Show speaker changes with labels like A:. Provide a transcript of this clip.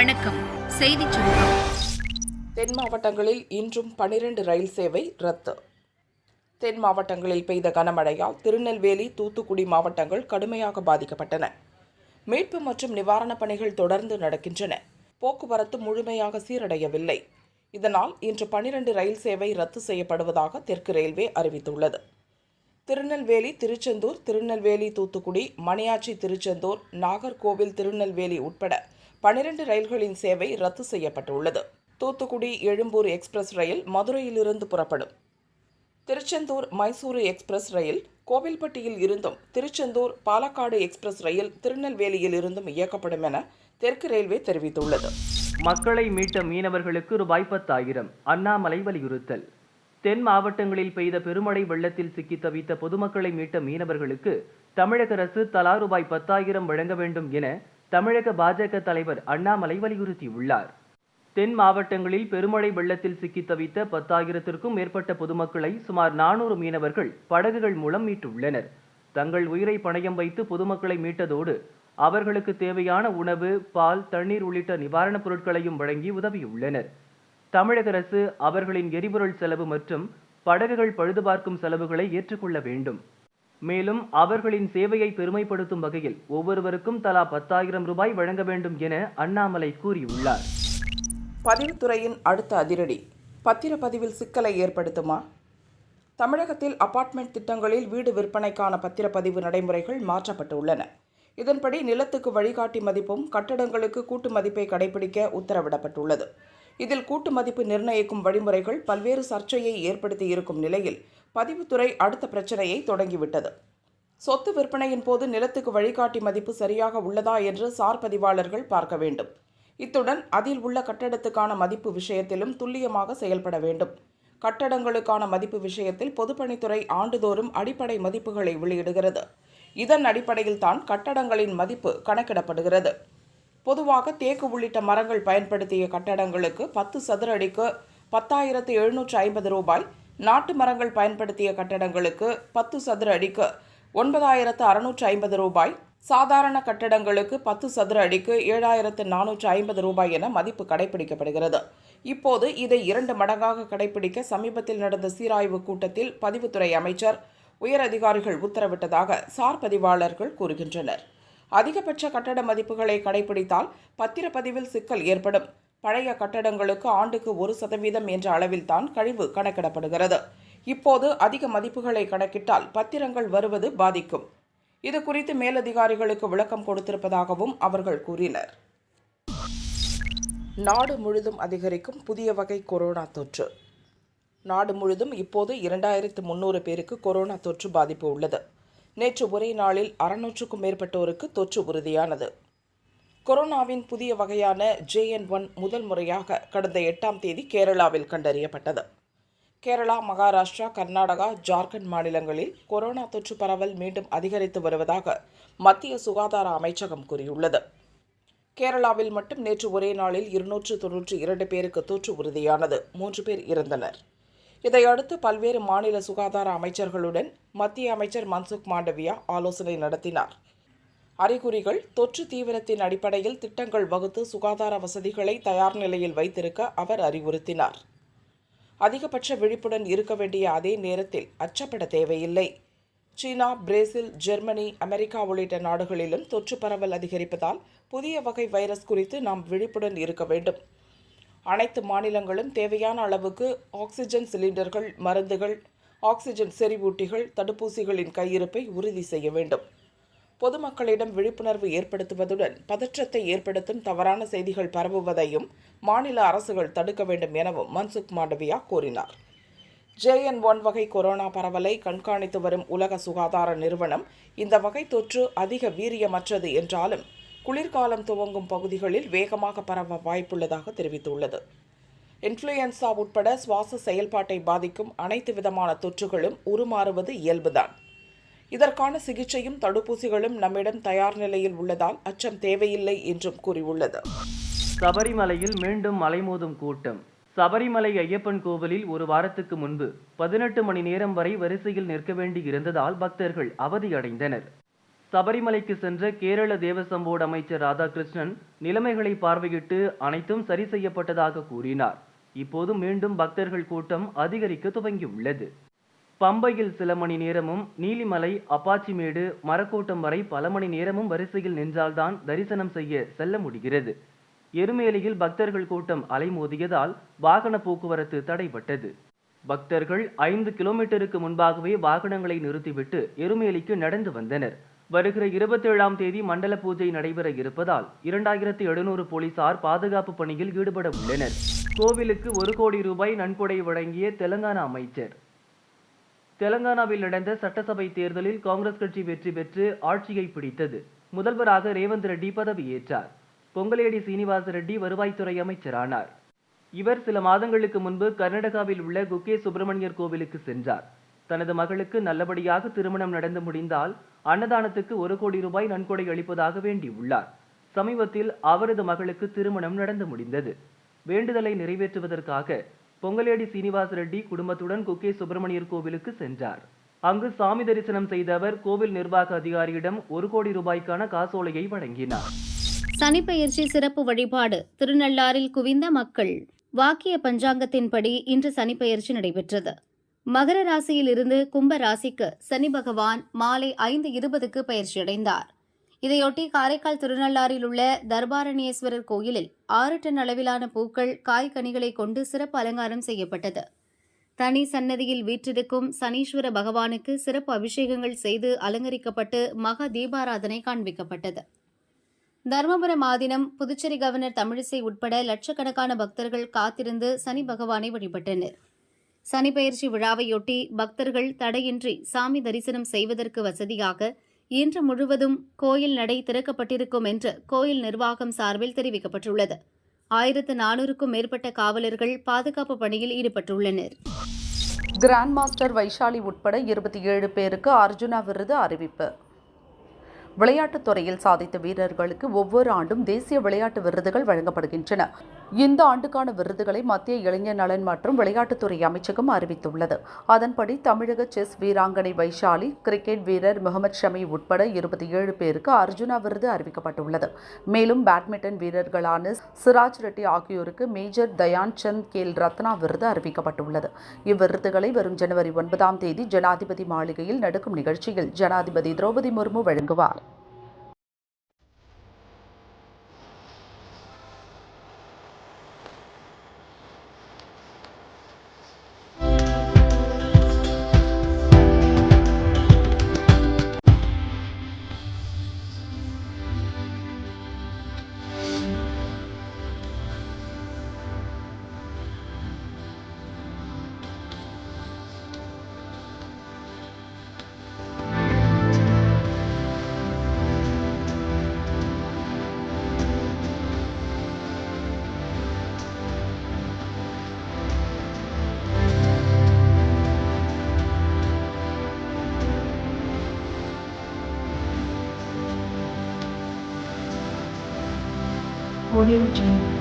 A: வணக்கம். செய்திச் சுருக்கம்.
B: தென் மாவட்டங்களில் இன்றும் பனிரெண்டு ரயில் சேவை ரத்து. தென் மாவட்டங்களில் பெய்த கனமழையால் திருநெல்வேலி தூத்துக்குடி மாவட்டங்கள் கடுமையாக பாதிக்கப்பட்டன. மீட்பு மற்றும் நிவாரணப் பணிகள் தொடர்ந்து நடக்கின்றன. போக்குவரத்து முழுமையாக சீரடையவில்லை. இதனால் இன்று பனிரெண்டு ரயில் சேவை ரத்து செய்யப்படுவதாக தெற்கு ரயில்வே அறிவித்துள்ளது. திருநெல்வேலி திருச்செந்தூர் திருநெல்வேலி தூத்துக்குடி மணியாச்சி திருச்செந்தூர் நாகர்கோவில் திருநெல்வேலி உட்பட பனிரெண்டு ரயில்களின் சேவை ரத்து செய்யப்பட்டுள்ளது. தூத்துக்குடி எழும்பூர் எக்ஸ்பிரஸ் ரயில் மதுரையிலிருந்து புறப்படும். திருச்செந்தூர் மைசூரு எக்ஸ்பிரஸ் ரயில் கோவில்பட்டியில் இருந்தும் திருச்செந்தூர் பாலக்காடு எக்ஸ்பிரஸ் ரயில் திருநெல்வேலியில் இருந்தும் இயக்கப்படும் என தெற்கு ரயில்வே தெரிவித்துள்ளது.
C: மக்களை மீட்ட மீனவர்களுக்கு ரூபாய் பத்தாயிரம் அண்ணாமலை வலியுறுத்தல். தென் மாவட்டங்களில் பெய்த பெருமழை வெள்ளத்தில் சிக்கி தவித்த பொதுமக்களை மீட்ட மீனவர்களுக்கு தமிழக அரசு தலா ரூபாய் பத்தாயிரம் வழங்க வேண்டும் என தமிழக பாஜக தலைவர் அண்ணாமலை வலியுறுத்தியுள்ளார். தென் மாவட்டங்களில் பெருமழை வெள்ளத்தில் சிக்கி தவித்த பத்தாயிரத்திற்கும் மேற்பட்ட பொதுமக்களை சுமார் நானூறு மீனவர்கள் படகுகள் மூலம் மீட்டுள்ளனர். தங்கள் உயிரை பணயம் வைத்து பொதுமக்களை மீட்டதோடு அவர்களுக்கு தேவையான உணவு பால் தண்ணீர் உள்ளிட்ட நிவாரணப் பொருட்களையும் வழங்கி உதவியுள்ளனர். தமிழக அரசு அவர்களின் எரிபொருள் செலவு மற்றும் படகுகள் பழுதுபார்க்கும் செலவுகளை ஏற்றுக்கொள்ள வேண்டும். மேலும் அவர்களின் சேவையை பெருமைப்படுத்தும் வகையில் ஒவ்வொருவருக்கும் தலா பத்தாயிரம் ரூபாய் வழங்க வேண்டும் என அண்ணாமலை கூறியுள்ளார்.
B: பதிவுத்துறையின் அடுத்த அதிரடி. பத்திரப்பதிவில் சிக்கலை ஏற்படுத்துமா? தமிழகத்தில் அபார்ட்மெண்ட் திட்டங்களில் வீடு விற்பனைக்கான பத்திரப்பதிவு நடைமுறைகள் மாற்றப்பட்டுள்ளன. இதன்படி நிலத்துக்கு வழிகாட்டி மதிப்பும் கட்டடங்களுக்கு கூட்டு மதிப்பை கடைபிடிக்க உத்தரவிடப்பட்டுள்ளது. இதில் கூட்டு மதிப்பு நிர்ணயிக்கும் வழிமுறைகள் பல்வேறு சர்ச்சையை ஏற்படுத்தி இருக்கும் நிலையில் பதிவுத்துறை அடுத்த பிரச்சனையை தொடங்கிவிட்டது. சொத்து விற்பனையின் போது நிலத்துக்கு வழிகாட்டி மதிப்பு சரியாக உள்ளதா என்று சார் பதிவாளர்கள் பார்க்க வேண்டும். இத்துடன் அதில் உள்ள கட்டடத்துக்கான மதிப்பு விஷயத்திலும் துல்லியமாக செயல்பட வேண்டும். கட்டடங்களுக்கான மதிப்பு விஷயத்தில் பொதுப்பணித்துறை ஆண்டுதோறும் அடிப்படை மதிப்புகளை வெளியிடுகிறது. இதன் அடிப்படையில் தான் கட்டடங்களின் மதிப்பு கணக்கிடப்படுகிறது. பொதுவாக தேக்கு உள்ளிட்ட மரங்கள் பயன்படுத்திய கட்டடங்களுக்கு பத்து சதுர அடிக்கு பத்தாயிரத்து எழுநூற்று ஐம்பது ரூபாய் நாட்டு மரங்கள் பயன்படுத்திய கட்டடங்களுக்கு பத்து சதுர அடிக்கு ஒன்பதாயிரத்து அறுநூற்று ஐம்பது ரூபாய் சாதாரண கட்டடங்களுக்கு பத்து சதுர அடிக்கு ஏழாயிரத்து நானூற்று ஐம்பது ரூபாய் என மதிப்பு கடைபிடிக்கப்படுகிறது இப்போது இதை இரண்டு மடங்காக கடைபிடிக்க சமீபத்தில் நடந்த சீராய்வு கூட்டத்தில் பதிவுத்துறை அமைச்சர் உயர் அதிகாரிகள் உத்தரவிட்டதாக சார் பதிவாளர்கள் கூறுகின்றனர். அதிகபட்ச கட்டட மதிப்புகளை கடைபிடித்தால் பத்திரப்பதிவில் சிக்கல் ஏற்படும். பழைய கட்டடங்களுக்கு ஆண்டுக்கு ஒரு சதவீதம் என்ற அளவில்தான் கழிவு கணக்கிடப்படுகிறது. இப்போது அதிக மதிப்புகளை கணக்கிட்டால் பத்திரங்கள் வருவது பாதிக்கும். இது குறித்து மேலதிகாரிகளுக்கு விளக்கம் கொடுத்திருப்பதாகவும் அவர்கள் கூறினர். நாடு முழுதும் அதிகரிக்கும் புதிய வகை கொரோனா தொற்று. நாடு முழுதும் இப்போது இரண்டாயிரத்து முன்னூறு பேருக்கு கொரோனா தொற்று பாதிப்பு உள்ளது. நேற்று ஒரே நாளில் அறுநூற்றுக்கும் மேற்பட்டோருக்கு தொற்று உறுதியானது. கொரோனாவின் புதிய வகையான ஜேஎன் ஒன் முதல் முறையாக கடந்த எட்டாம் தேதி கேரளாவில் கண்டறியப்பட்டது. கேரளா மகாராஷ்டிரா கர்நாடகா ஜார்க்கண்ட் மாநிலங்களில் கொரோனா தொற்று பரவல் மீண்டும் அதிகரித்து வருவதாக மத்திய சுகாதார அமைச்சகம் கூறியுள்ளது. கேரளாவில் மட்டும் நேற்று ஒரே நாளில் இருநூற்று தொன்னூற்றி இரண்டு பேருக்கு தொற்று உறுதியானது. மூன்று பேர் இறந்தனர். இதையடுத்து பல்வேறு மாநில சுகாதார அமைச்சர்களுடன் மத்திய அமைச்சர் மன்சுக் மாண்டவியா ஆலோசனை நடத்தினார். அறிகுறிகள் தொற்று தீவிரத்தின் அடிப்படையில் திட்டங்கள் வகுத்து சுகாதார வசதிகளை தயார் நிலையில் வைத்திருக்க அவர் அறிவுறுத்தினார். அதிகபட்ச விழிப்புடன் இருக்க வேண்டிய அதே நேரத்தில் அச்சப்பட தேவையில்லை. சீனா பிரேசில் ஜெர்மனி அமெரிக்கா உள்ளிட்ட நாடுகளிலும் தொற்று பரவல் அதிகரிப்பதால் புதிய வகை வைரஸ் குறித்து நாம் விழிப்புடன் இருக்க வேண்டும். அனைத்து மாநிலங்களும் தேவையான அளவுக்கு ஆக்சிஜன் சிலிண்டர்கள் மருந்துகள் ஆக்சிஜன் செறிவூட்டிகள் தடுப்பூசிகளின் கையிருப்பை உறுதி செய்ய வேண்டும். பொதுமக்களிடம் விழிப்புணர்வு ஏற்படுத்துவதுடன் பதற்றத்தை ஏற்படுத்தும் தவறான செய்திகள் பரவுவதையும் மாநில அரசுகள் தடுக்க வேண்டும் எனவும் மன்சுக் மாண்டவியா கூறினார். ஜேஎன் ஒன் வகை கொரோனா பரவலை கண்காணித்து வரும் உலக சுகாதார நிறுவனம் இந்த வகை தொற்று அதிக வீரியமற்றது என்றாலும் குளிர்காலம் துவங்கும் பகுதிகளில் வேகமாக பரவ வாய்ப்புள்ளதாக தெரிவித்துள்ளது. இன்ஃப்ளூயன்சா உட்பட சுவாச செயல்பாட்டை பாதிக்கும் அனைத்து விதமான தொற்றுகளும் உருமாறுவது இயல்புதான். இதற்கான சிகிச்சையும் தடுப்பூசிகளும் நம்மிடம் தயார் நிலையில் உள்ளதால் அச்சம் தேவையில்லை என்றும் கூறியுள்ளது.
C: சபரிமலையில் மீண்டும் மலைமோதும் கூட்டம். சபரிமலை ஐயப்பன் கோவிலில் ஒரு வாரத்துக்கு முன்பு பதினெட்டு மணி நேரம் வரை வரிசையில் நிற்க வேண்டி இருந்ததால் பக்தர்கள் அவதியடைந்தனர். சபரிமலைக்கு சென்ற கேரள தேவசம்போர்டு அமைச்சர் ராதாகிருஷ்ணன் நிலைமைகளை பார்வையிட்டு அனைத்தும் சரி செய்யப்பட்டதாக கூறினார். இப்போது மீண்டும் பக்தர்கள் கூட்டம் அதிகரிக்க துவங்கியுள்ளது. பம்பையில் சில மணி நேரமும் நீலிமலை அப்பாச்சிமேடு மரக்கூட்டம் வரை பல மணி நேரமும் வரிசையில் நின்றால்தான் தரிசனம் செய்ய செல்ல முடிகிறது. எருமேலியில் பக்தர்கள் கூட்டம் அலைமோதியதால் வாகன போக்குவரத்து தடைபட்டது. பக்தர்கள் ஐந்து கிலோமீட்டருக்கு முன்பாகவே வாகனங்களை நிறுத்திவிட்டு எருமேலிக்கு நடந்து வந்தனர். வருகிற இருபத்தேழாம் தேதி மண்டல பூஜை நடைபெற இருப்பதால் இரண்டாயிரத்தி எழுநூறு போலீசார் பாதுகாப்பு பணியில் ஈடுபட உள்ளனர். கோவிலுக்கு ஒரு கோடி ரூபாய் நன்கொடை வழங்கிய தெலங்கானா அமைச்சர். தெலங்கானாவில் நடந்த சட்டசபை தேர்தலில் காங்கிரஸ் கட்சி வெற்றி பெற்று ஆட்சியை பிடித்தது. முதல்வராக ரேவந்த் ரெட்டி பதவியேற்றார். பொங்கலேடி சீனிவாச ரெட்டி வருவாய்த்துறை அமைச்சரானார். இவர் சில மாதங்களுக்கு முன்பு கர்நாடகாவில் உள்ள குக்கே சுப்பிரமணியர் கோவிலுக்கு சென்றார். தனது மகளுக்கு நல்லபடியாக திருமணம் நடந்து முடிந்தால் அன்னதானத்துக்கு ஒரு கோடி ரூபாய் நன்கொடை அளிப்பதாக வேண்டியுள்ளார். சமீபத்தில் அவரது மகளுக்கு திருமணம் நடந்து முடிந்தது. வேண்டுதலை நிறைவேற்றுவதற்காக பொங்கலேடி சீனிவாச ரெட்டி குடும்பத்துடன் குக்கே சுப்பிரமணியர் கோவிலுக்கு சென்றார். அங்கு சாமி தரிசனம் செய்த அவர் கோவில் நிர்வாக அதிகாரியிடம் ஒரு கோடி ரூபாய்க்கான காசோலையை வழங்கினார்.
A: சனிப்பெயர்ச்சி சிறப்பு வழிபாடு திருநள்ளாறில் குவிந்த மக்கள். வாக்கிய பஞ்சாங்கத்தின்படி இன்று சனிப்பெயர்ச்சி நடைபெற்றது. மகர ராசியில் இருந்து கும்ப ராசிக்கு சனி பகவான் மாலை ஐந்து இருபதுக்கு பயிற்சியடைந்தார் இதையொட்டி காரைக்கால் திருநள்ளாறில் உள்ள தர்பாரண்யேஸ்வரர் கோயிலில் ஆறு டன் அளவிலான பூக்கள் காய்கனிகளை கொண்டு சிறப்பு அலங்காரம் செய்யப்பட்டது. தனி சன்னதியில் வீற்றிருக்கும் சனீஸ்வர பகவானுக்கு சிறப்பு அபிஷேகங்கள் செய்து அலங்கரிக்கப்பட்டு மகா தீபாராதனை காண்பிக்கப்பட்டது. தருமபுரம் ஆதீனம் புதுச்சேரி கவர்னர் தமிழிசை உட்பட லட்சக்கணக்கான பக்தர்கள் காத்திருந்து சனி பகவானை வழிபட்டனர். சனி பயிற்சி விழாவையொட்டி பக்தர்கள் தடையின்றி சாமி தரிசனம் செய்வதற்கு வசதியாக இன்று முழுவதும் கோயில் நடை திறக்கப்பட்டிருக்கும் என்று கோயில் நிர்வாகம் சார்பில் தெரிவிக்கப்பட்டுள்ளது. ஆயிரத்து நானூறுக்கும் மேற்பட்ட காவலர்கள் பாதுகாப்பு பணியில் ஈடுபட்டுள்ளனர்.
D: கிராண்ட் மாஸ்டர் வைஷாலி உட்பட இருபத்தி ஏழு பேருக்கு அர்ஜுனா விருது அறிவிப்பு. விளையாட்டுத் துறையில் சாதித்த வீரர்களுக்கு ஒவ்வொரு ஆண்டும் தேசிய விளையாட்டு விருதுகள் வழங்கப்படுகின்றன. இந்த ஆண்டுக்கான விருதுகளை மத்திய இளைஞர் நலன் மற்றும் விளையாட்டுத்துறை அமைச்சகம் அறிவித்துள்ளது. அதன்படி தமிழக செஸ் வீராங்கனை வைஷாலி கிரிக்கெட் வீரர் முகமது ஷமி உட்பட இருபத்தி ஏழு பேருக்கு அர்ஜுனா விருது அறிவிக்கப்பட்டுள்ளது. மேலும் பேட்மிண்டன் வீரர்களான சிராஜ் ரெட்டி ஆகியோருக்கு மேஜர் தயான் சந்த் கேல் ரத்னா விருது அறிவிக்கப்பட்டுள்ளது. இவ்விருதுகளை வரும் ஜனவரி ஒன்பதாம் தேதி ஜனாதிபதி மாளிகையில் நடக்கும் நிகழ்ச்சியில் ஜனாதிபதி திரௌபதி முர்மு வழங்குவார்.
E: Audio Jungle.